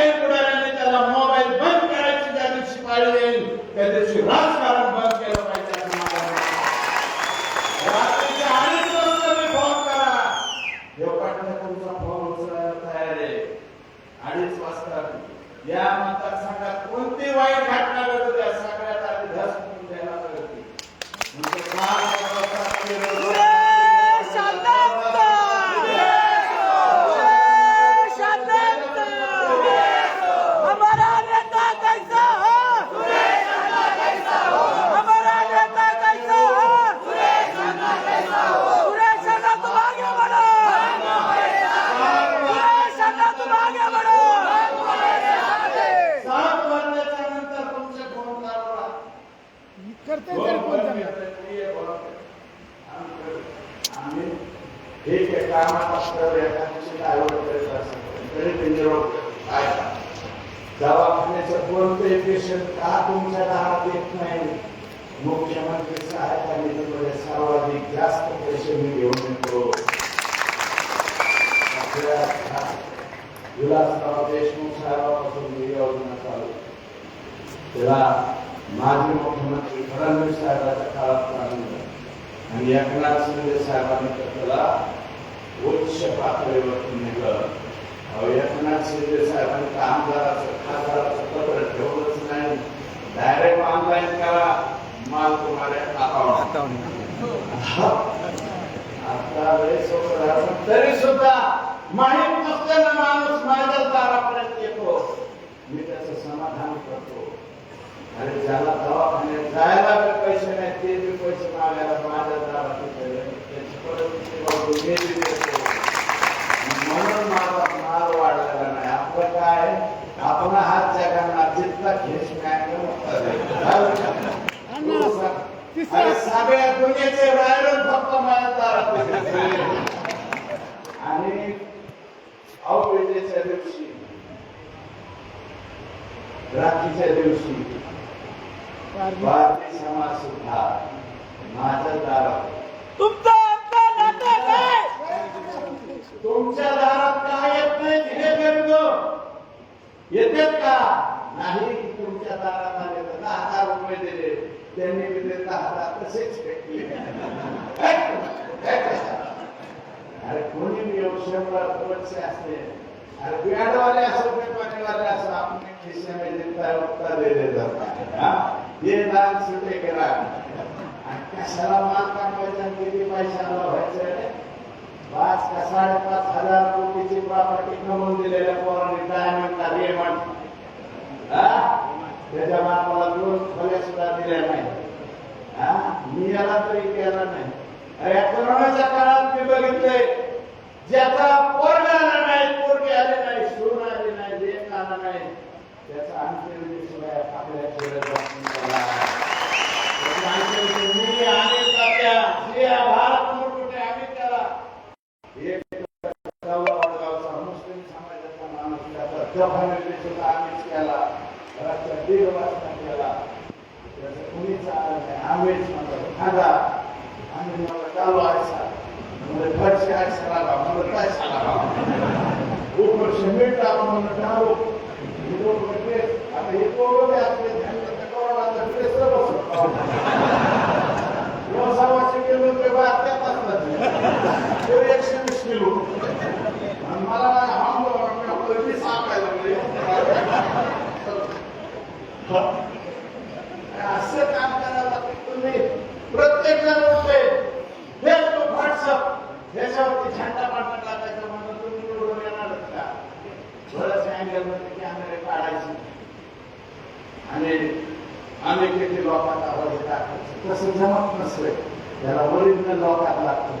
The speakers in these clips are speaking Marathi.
कोणत्याही पुढाऱ्याने त्याला मोबाईल बंद करायची ज्या दिवशी पाळी येईल. त्या दिवशी राजकारण बंद केलं पाहिजे असं अडीच वाजता मी फोन करा. देवपाटला तुमचा फोन उचलायला तयार आहे. अडीच वाजता. या मतदारसंघात कोणती वाईट घटना घडू द्या सगळ्यात आधी धस म्हणून द्यायला पाहिजे म्हणजे फार महत्त्वाचा निर्णय. हमारा नेता कैसा है हमारा नेता कैसा है सुरेश अन्ना तुम आगे बढ़ो सुरेश अन्ना तुम आगे बढ़ो सात वाजल्याच्या नंतर तुमचे फोन चालू आम्ही ठीक आहे कामात असल्यावर एका दिवशी काय करीत असेल तरी ते निरोप काय दवाखान्याचं कोणतेही पेशंट का तुमच्या दारात येत नाही मुख्यमंत्री सहायता निधीमध्ये सर्वाधिक जास्त पैसे मी घेऊन येतो आपल्या विलासराव देशमुख साहेबापासून ही योजना चालू त्याला माजी मुख्यमंत्री फडणवीस साहेबाच्या काळात प्रारंभ आणि एकनाथ शिंदे साहेबांनी तर त्याला उच्च पातळीवर नेलं अहो, एकनाथ शिंदे साहेबांनी तर आमदाराचं खासदाराचं पत्र ठेवलंच नाही डायरेक्ट ऑनलाईन करा माल तुम्हाला आता वेळेस होतं तरी सुद्धा माहीत नसताना माणूस माझ्या दारापर्यंत येतो. मी त्याचं समाधान करतो. अरे ज्याला दवाखान्यात जायला बी पैसे नाही ते बी पैसे मागायला माझ्या दारात त्याची परिस्थिती देतो म्हणून माझा माल वाढलेला नाही. आपलं काय? आपण हात जगांना जितका घेस अरे सगळ्या दुनियेचे रायडर फक्त माझ्या दारात. आणि अवघडीच्या दिवशी रात्रीच्या दिवशी भारतीय समाज सुद्धा माझ्या दारात तुमचा तुमच्या दारात का येत नाही धीरे करू येतात का? नाही तुमच्या दारात आले तर दहा हजार रुपये दिले. त्यांनी म्हणजे बी ते तसेच फेकले अरे कोणी येऊ शंभर वर्ष असते अरे बियाडवाले असो पेटवालेवाले असो आपण उत्तर ये दान सुटे करा आणि कशाला माल किती पैशाला व्हायचं? पाच का साडेपाच हजार कोटीची प्रॉपर्टी कमवून दिलेल्या पोरांनी डायमंडला रेमंड त्याच्या मला दोन खोल्या सुद्धा दिल्या नाही. हा? मी याला तरी केला नाही. अरे कोरोनाच्या काळात मी बघितलंय ज्याचा पोरग आला नाही पोरगे आले नाही सून आले नाही लेख आला नाही त्याचा अंत्यविधी शिवाय आपल्या चेहऱ्यात मुस्लिम समाजाचा माणूस त्याचा दफनविधी सुद्धा आम्हीच केला. रात्र दीड वाजता केला कुणीच नाही आम्हीच म्हणतो खाजा आम्ही मला चालू आयसा म्हणजे फरशी आहे सराला म्हणलं काय सराला ऊपर सिमेंट टाकून म्हणलं डालो आता हे पोरं असले, त्यांचं तर कोरोनाचं ड्रेस किलो एकशे वीस किलो आणि मला हा सांगायला असं काम करायला तुम्ही. प्रत्येक जण म्हणतोय फेसबुक व्हॉट्सअप याच्यावरती झेंडा पाठवा टाकायचा म्हणून तुम्ही निवडून येणारच का? थोडस अँगलमध्ये कॅमेरे काढायचे. आणि आम्ही किती लोकांना आवाज टाकायचं. तसं जमत नसलं. त्याला ओरिजिनल लोकात लागतं.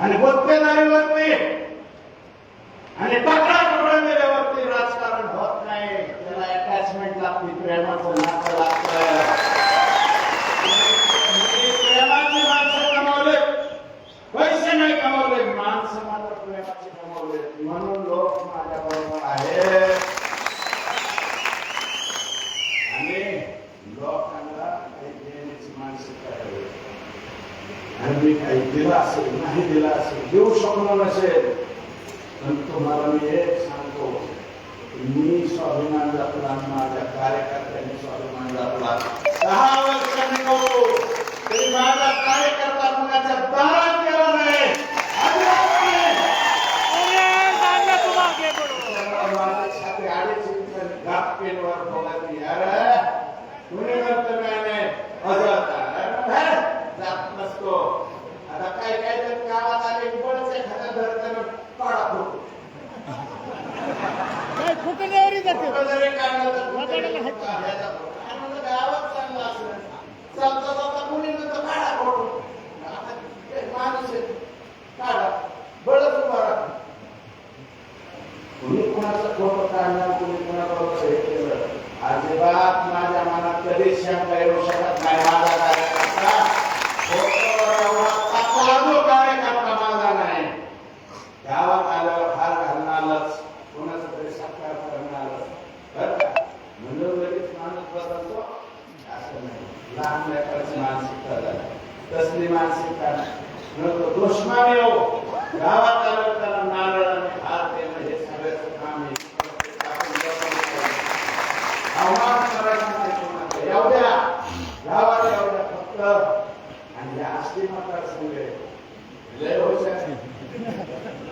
आणि बघते नाही बघते Malaysia, Malaysia, Malaysia,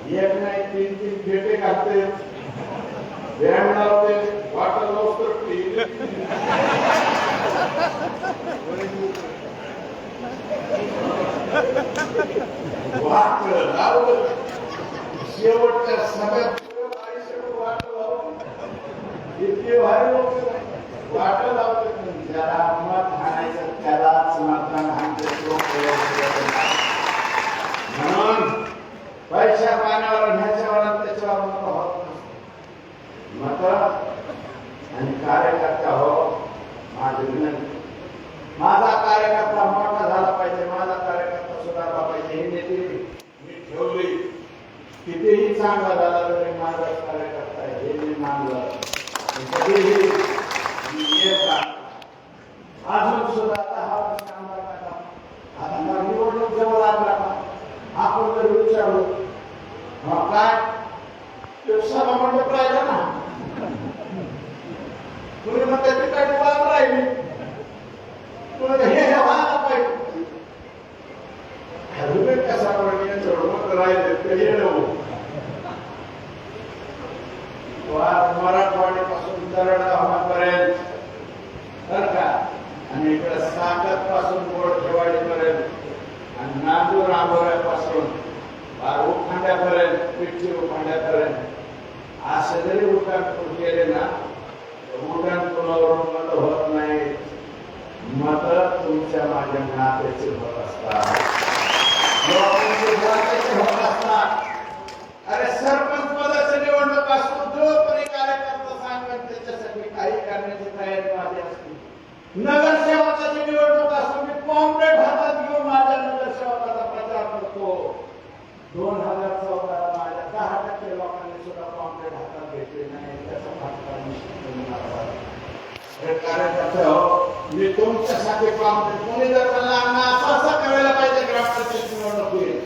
एक नाही तीन तीन फेटे घालते व्यायाम लावते वाटर लावतो वाट शेवटच्या सगळ्यात इतके भारी लोक वाट लावते. ज्याला मत हाणायचं त्यालाच मतदान हाणते. म्हणून पैसा पाण्यावर ह्याच्यावर त्याच्यावर मत होत मत आणि कार्यकर्ता हो माझी विनंती. माझा कार्यकर्ता मोठा झाला पाहिजे माझा कार्यकर्ता सुधारला पाहिजे ही नेते मी ठेवली. कितीही चांगला झाला तरी माझा कार्यकर्ता हे मी मानलं. कधीही मी येत राहणार. अजून सुद्धा दहा वर्ष आमदार नका. आता मला निवडणूक जवळ लागला का आपण जर विचारलो मग काय ते सभा मंडप राहिलं ना तुम्ही म्हणता तिकडे वाद राहिली तुम्ही हे हे व्हायला पाहिजे अजून एक कसा पण चढवत राहिले ते येणं मराठवाडीपासून दरडापर्यंत बर का आणि इकडे साकत पासून गोडखेवाडीपर्यंत आणि नांदूर आंबोऱ्यापासून पार उखांड्यापर्यंत पिठी उखांड्यापर्यंत असे जरी उड्डाण पूल केले ना तर उड्डाण पुलावरून मत होत नाही मत तुमच्या माझ्या नात्याचे होत असतात लोकांचे नात्याचे होत असतात अरे सरपंच पदाची निवडणूक असतो जो कोणी कार्यकर्ता सांगत त्याच्यासाठी काही करण्याची तयारी माझी असते नगरसेवकाची निवडणूक असतो मी कॉम्प्लेट हातात घेऊन माझ्या नगरसेवकाचा प्रचार करतो दोन हजार चौदा माझ्या दहा टक्के लोकांनी सुद्धा कॉम्प्लेट हातात घेतले नाही. त्याचा हो. मी तुमच्यासाठी कॉम्प्लेट कोणी जर मला अण्णा असं असं करायला पाहिजे ग्रामपंचायत निवडणुकीत.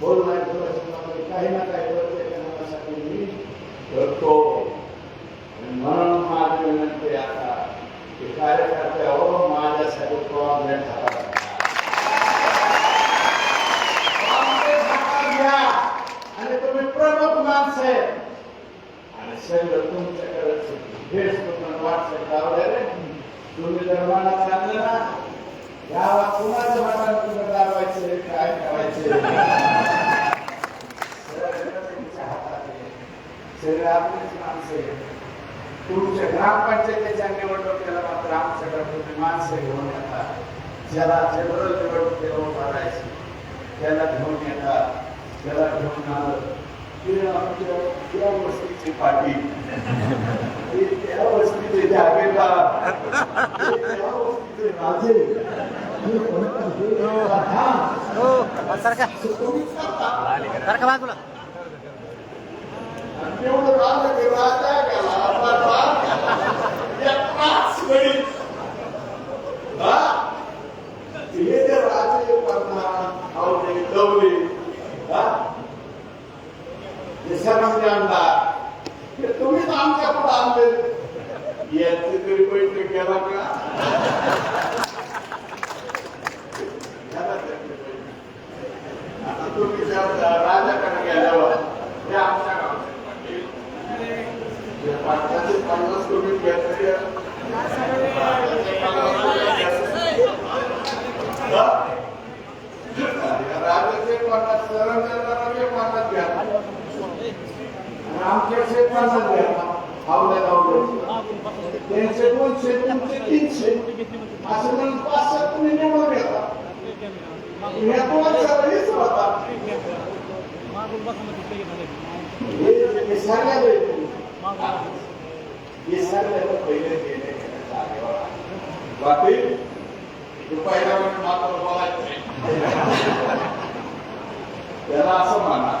बोल नाही थोडंसं काही ना काही करते करण्यासाठी मी करतो. म्हणून माझी विनंती आता की कार्यकर्ते हो माझ्यासाठी कॉम्प्लेट हातात घ्या. कॉम्प्लेट हातात घ्या आणि तुम्ही प्रमुख आणि सगळं तुमच्याकडे फेसबुक आणि व्हॉट्सअप लावले रे तुम्ही जर मनात आणलं ना गावात कुणाचं मनात तुम्ही दाबायचे काय करायचे सगळे आपलेच माणसं आहे. तुमच्या ग्रामपंचायतीच्या निवडणुकीला मात्र आमच्याकडे तुम्ही माणसे घेऊन येतात ज्याला जनरल निवडणुकीला उभा राहायची त्याला घेऊन येतात त्याला घेऊन आलं की आमच्या त्या वस्तीची पाठी त्या वस्तीचे जागेदार त्या वस्तीचे राजे कोणतं प्रधान. हो सारखा बाजूला राजा सरळ करताना ते वाटत घ्या आमच्या शेत पाच सात तुम्ही निवडून घेता पहिले गेले बाकी रुपयाला मात्र बोलायचं त्याला असं म्हणा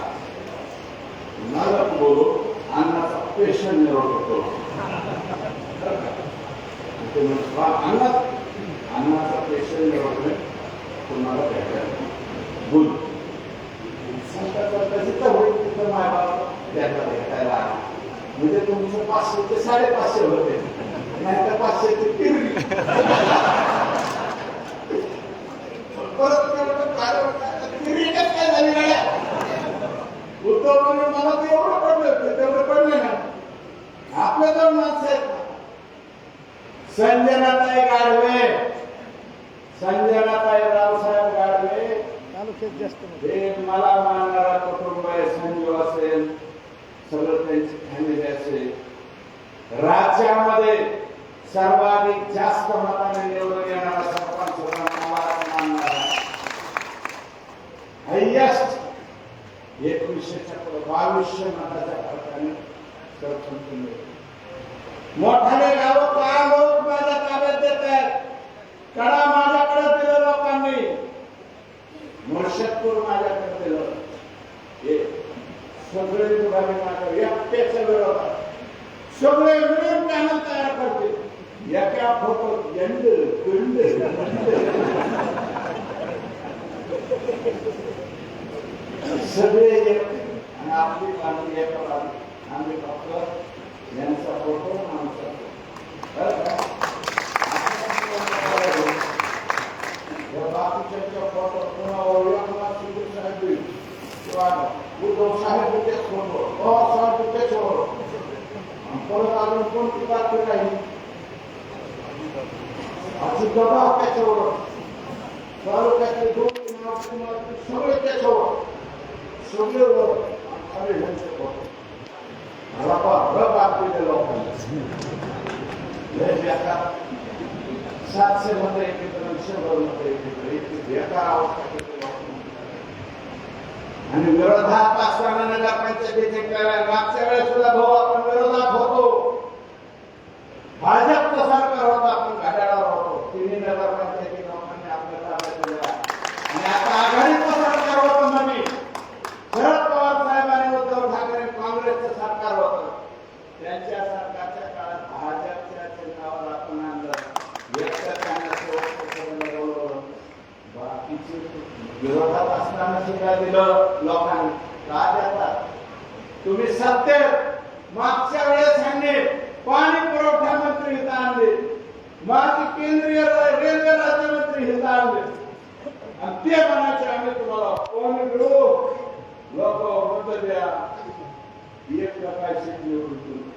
नरक बोलू अन्नाचा पेशंट निरोध होतो अन्नात अन्नाचा पेशंट निरोध तुम्हाला भेटायला बोल जिथं होईल तिथं मायबाप त्याला भेटायला म्हणजे तुमचं पाचशे ते साडेपाचशे होते. नाही तर पाचशे ते तीन परत ते म्हणतात, "काय होतं? तिरीटच काय झाली गाड्या उद्धव म्हणजे मला तर एवढं पडलं होतं, तेवढं पडलं नाही आपल्या दोन माणसं आहेत ना. संजनाताई गाडवे. संजनाताई रावसाहेब गाडवे. हे मला मानणारा कुटुंब आहे संजीव असेल सगळं त्यांची फॅमिली असेल. राज्यामध्ये सर्वाधिक जास्त मताने निवडून येणारा सरपंच हायस्ट एकोणीसशेच्या पुढे बावीसशे मताच्या फरकाने सरपंच. मोठाले गाव का लोक माझ्या ताब्यात देत आहेत करा माझ्याकडे दिलं लोकांनी. मुर्शदपूर माझ्याकडे दिलं. हे सगळे विभाग माझ्या एकटे विरोधात सगळे मिळून पॅनल तयार करते एका फोटो यंड पिंड. सगळे एक. आणि आपली पार्टी एक आम्ही फक्त यांचा फोटो आमचा फोटो. बरं का? या बाकीच्यांच्या फोटो पुन्हा एकनाथ शिंदे साहेब येईल. किंवा उद्धव साहेब त्याच फोटो पवार साहेब त्याच फोटो आणि परत अजून कोणती बातमी नाही अशी दबाव त्याच्यावर तालुक्यातले दोन किंवा किंवा सगळे त्याच्यावर सगळे वर आणि ह्यांचे फोटो रबा रब आपले लोकांना लय बेकार सातशे मध्ये एकत्र शंभरमध्ये एकत्र इतकी बेकार अवस्था आणि विरोधात असताना नगरपंचायतीचे मागच्या वेळेस सुद्धा भाऊ आपण विरोधात होतो भाजपचं सरकार होतं आपण घड्याळावर होतो तिन्ही नगर लोकांनी आपल्या ताब्यात दिल्या आणि आता आघाडीचं सरकार होतं नवीन शरद पवार साहेब आणि उद्धव ठाकरे काँग्रेसचं सरकार होतं त्यांच्या सरकारच्या काळात भाजपच्या चिन्हावर आपण आणलं एकटं त्यांना शेवटपर्यंत बोलवलं. बाकीचे विरोधात असताना सुद्धा दिलं देतात तुम्ही सत्तेत मागच्या वेळेस सांगणे पाणी पुरवठा मंत्री हिता आणले. माजी केंद्रीय रेल्वे राज्यमंत्री हिता आणले. आणि ते म्हणायचे आम्ही तुम्हाला कोण मिळू लोक मत द्या. एक टकाची निवडून. दिली.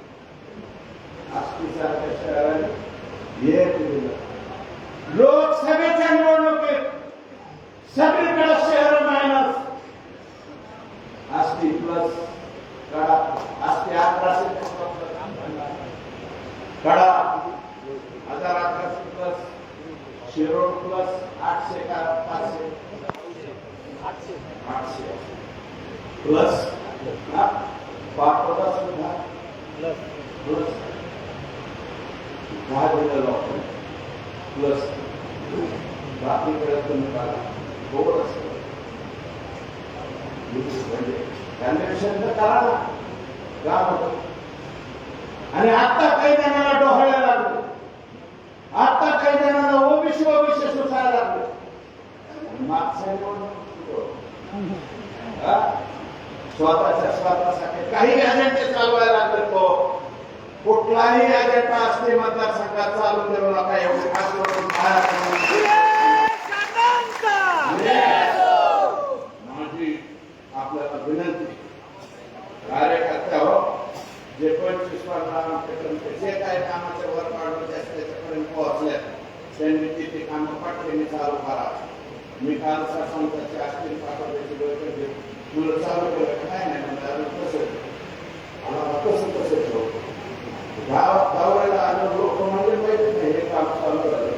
आष्टीसारख्या शहरात एक लोकसभेच्या निवडणुकीत सगळीकडे आष्टी प्लस कडा आष्टी अकराशे कडा हजार अकराशे प्लस शिरोड प्लस आठशे का पाचशे आठशे प्लस पाटोदा सुद्धा प्लस दहा दिलं लोक प्लस बाकीकडे तुम्ही बघा गोड असतं म्हणजे कन्व्हेन्शन तर करा ना. का आणि आता काही जणांना डोहायला लागले. आता काही जणांना ओबीसी ओबीसी सुसायला लागले. आणि स्वतःच्या स्वतःसाठी काही अजेंडे चालवायला लागले तो. कुठलाही अजेंडा असते मतदारसंघात चालू देऊ नका एवढे खास करून बाहेर काढून. माझी आपल्याला विनंती कार्यकर्त्या हो जे पंचवीस वर्षांपर्यंत जे काही कामाचे वर काढून त्याच्यापर्यंत पोहोचले त्यांनी तिथे त्यांनी चालू करा मी काल सरपंचाची असतील पाठवण्याची बैठक घेतली. तुला चालू केलं काय नाही म्हणजे अजून कसं आम्हाला कसं कसं ठेवतो गाव गावाला आलं लोक म्हणजे माहिती नाही हे काम चालू झालं.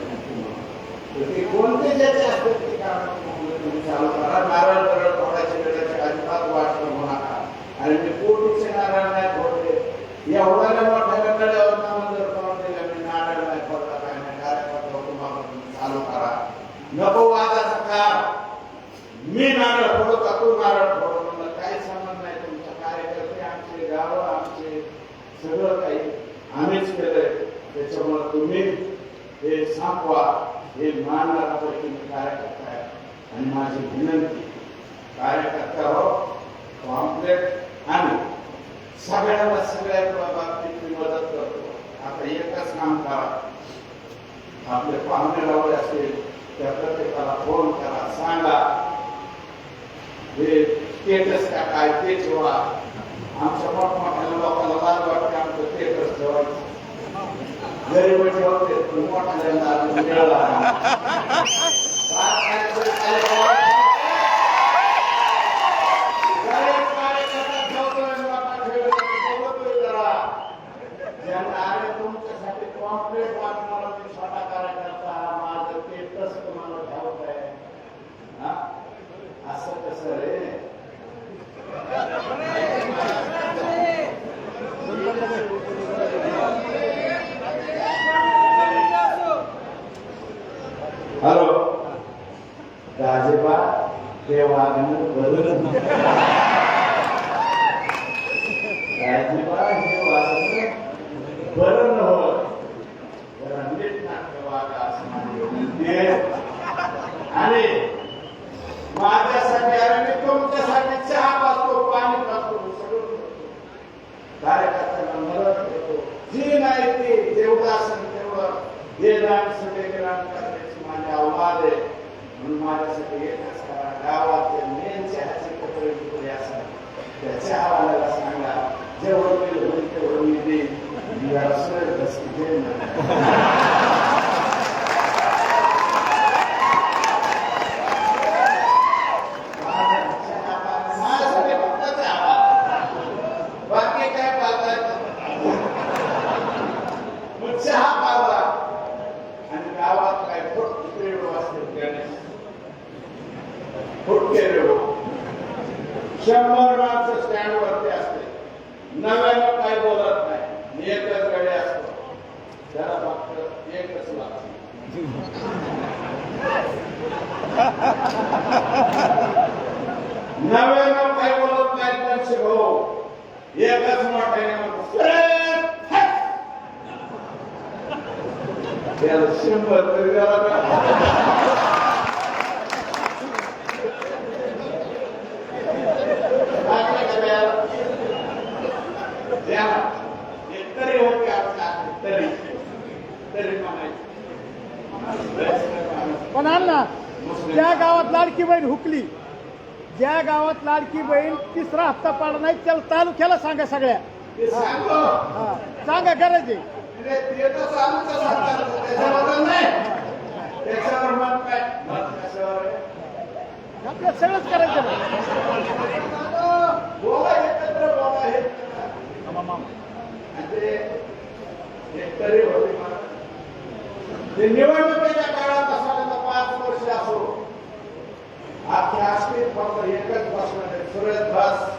तर ते कोणते ज्याचे असतात ते काम तुम्ही चालू करा. नारळ नारळ फोडायचे वेळेचे अजिबात वाट करू नका. आणि मी पोटीचे नारळ नाही फोडले एवढ्याला हे सांगवा हे मानणारा तुम्ही कार्यकर्ता आहे आणि माझी विनंती, कार्यकर्ता हो कॉम्प्लेट आणि सगळ्याला सगळ्या बाबतीत मी मदत करतो. आता एकच काम करा. आपले पाहुणे लावले असेल, त्या प्रत्येकाला फ़ोन करा, सांगा. हे स्टेटस का काय, ते ठेवा. आमच्या मोठमोठ्या लोकांना लाज वाटते आमचं स्टेटस ठेवायचं. very much wanted to watch them the well. 没有我。That's how hawa da su hanga zai wani da and da wani ne ya rasu da su ke एकच मोठ्याने शंभर तरी तरी होते तरी तरी म्हणायचं. पण अण्णा ज्या गावात लाडकी बहीण हुकली ज्या गावात लाडकी बहीण तिसरा हप्ता पाडला नाही त्याला तालुक्याला सांगा सगळ्या. हा. सांगा गरज आहे. चालूच आहे? आपल्याला सगळंच करायचं हे. ते निवडणुकीच्या काळात असायला तर पाच वर्ष असो अख्ख्या आष्टीत फक्त एकच प्रश्न आहे सुरेश दास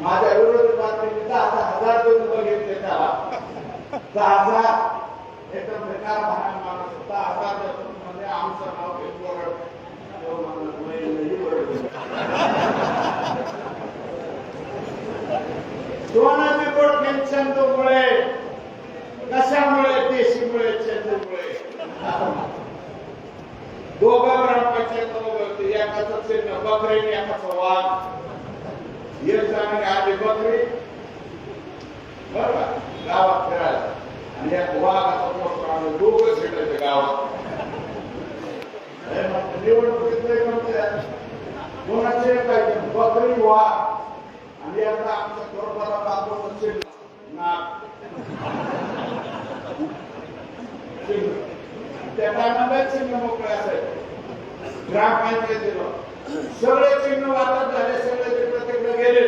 माझ्या विरोधी बातमी आता हजार दोन बघितले त्याला दहा हजार एकदम बेकार भाना माणूस होता. हजार देतो म्हणजे आमचं नाव घेऊन बोलत तो म्हणला, "नाही, नाही होती एकाचं चिन्ह बकरी आणि एकाचं वाघ एक जणांनी आधी बकरी. बरोबर? गावात फिरायला. आणि एक वाघाचा पोस्टर आम्ही दोघं शिकायचे गावात. हे मग निवडणुकीत लय म्हणतात, कोणाचे पाहिजे बकरी वाघ. आणि आता आमच्या थोडफार बाबूचं चिन्ह. नाक चिन्ह. त्या टायमाला चिन्ह मोकळे असायचे. ग्रामपंचायतीला सगळे चिन्ह वाटत झाले सगळे ते तिकडे गेले.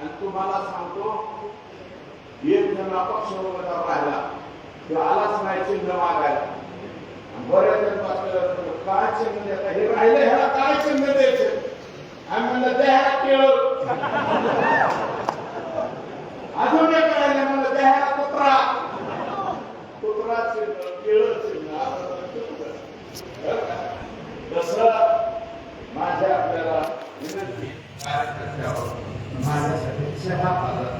आणि तुम्हाला सांगतो एक जण अपक्ष उमेदवार राहिला. तो आलाच नाही चिन्ह मागायला. बऱ्याच बरेच जण बसलेले काय चिन्ह देता? हे राहिले ह्याला काय चिन्ह द्यायचे? आम्ही म्हणलं द्या केळ. अजून एक राहिले म्हणलं द्या कुत्रा. कुत्रा चिन्ह केळ चिन्ह. दसरा तसं माझ्या आपल्याला विनंती कार्यकर्त्यावर माझ्यासाठी चहा पाजा